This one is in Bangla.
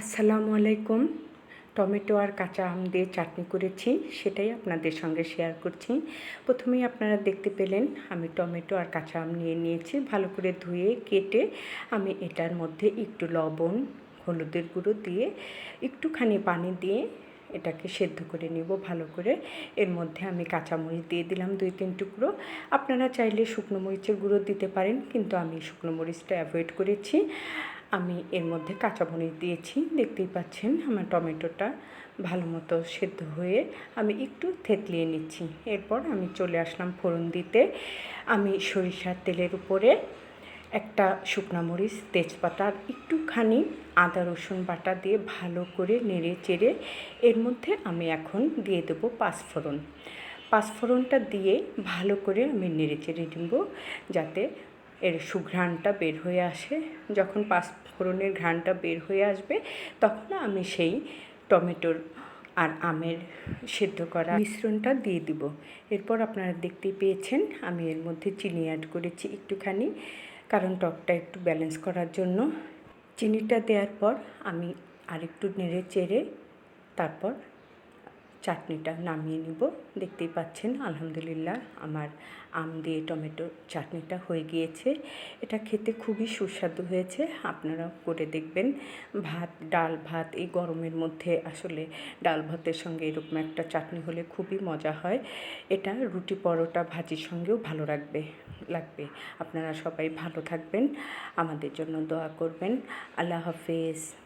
আসসালামু আলাইকুম। টমেটো আর কাঁচা আম দিয়ে চাটনি করেছি, সেটাই আপনাদের সঙ্গে শেয়ার করছি। প্রথমেই আপনারা দেখতে পেলেন, আমি টমেটো আর কাঁচা আম নিয়ে নিয়েছি। ভালো করে ধুয়ে কেটে আমি এটার মধ্যে একটু লবণ, হলুদের গুঁড়ো দিয়ে একটুখানি পানি দিয়ে এটাকে সেদ্ধ করে নিব ভালো করে। এর মধ্যে আমি কাঁচামরিচ দিয়ে দিলাম দুই তিন টুকরো। আপনারা চাইলে শুকনো মরিচের গুঁড়ো দিতে পারেন, কিন্তু আমি শুকনো মরিচটা অ্যাভয়েড করেছি। আমি এর মধ্যে কাঁচামরিচ দিয়েছি। দেখতেই পাচ্ছেন আমার টমেটোটা ভালো মতো সেদ্ধ হয়ে আমি একটু থেতলিয়ে নিচ্ছি। এরপর আমি চলে আসলাম ফোড়ন দিতে। আমি সরিষার তেলের উপরে একটা শুকনা মরিচ, তেজপাতা আর একটুখানি আদা, রসুন বাটা দিয়ে ভালো করে নেড়ে চেড়ে এর মধ্যে আমি এখন দিয়ে দেবো পাঁচফোড়ন। পাঁচফোড়নটা দিয়ে ভালো করে আমি নেড়ে চেড়ে নেব যাতে এর সুঘ্রাণটা বের হয়ে আসে। যখন পাঁচফোড়নের ঘ্রাণটা বের হয়ে আসবে, তখন আমি সেই টমেটোর আর আমের সেদ্ধ করা মিশ্রণটা দিয়ে দিব। এরপর আপনারা দেখতেই পেয়েছেন, আমি এর মধ্যে চিনি অ্যাড করেছি একটুখানি, কারণ টকটা একটু ব্যালেন্স করার জন্য। চিনিটা দেওয়ার পর আমি আরেকটু নেড়ে চেড়ে তারপর চাটনিটা নামিয়ে নিব। দেখতেই পাচ্ছেন, আলহামদুলিল্লাহ আমার আম দিয়ে টমেটো চাটনিটা হয়ে গিয়েছে। এটা খেতে খুবই সুস্বাদু হয়েছে আপনারা করে দেখবেন। ভাত, ডাল ভাত এই গরমের মধ্যে আসলে ডাল ভাতের সঙ্গে এরকম একটা চাটনি হলে খুবই মজা হয়। এটা রুটি পরোটা ভাজির সঙ্গেও ভালো রাখবে, লাগবে। আপনারা সবাই ভালো থাকবেন, আমাদের জন্য দোয়া করবেন। আল্লাহ হাফেজ।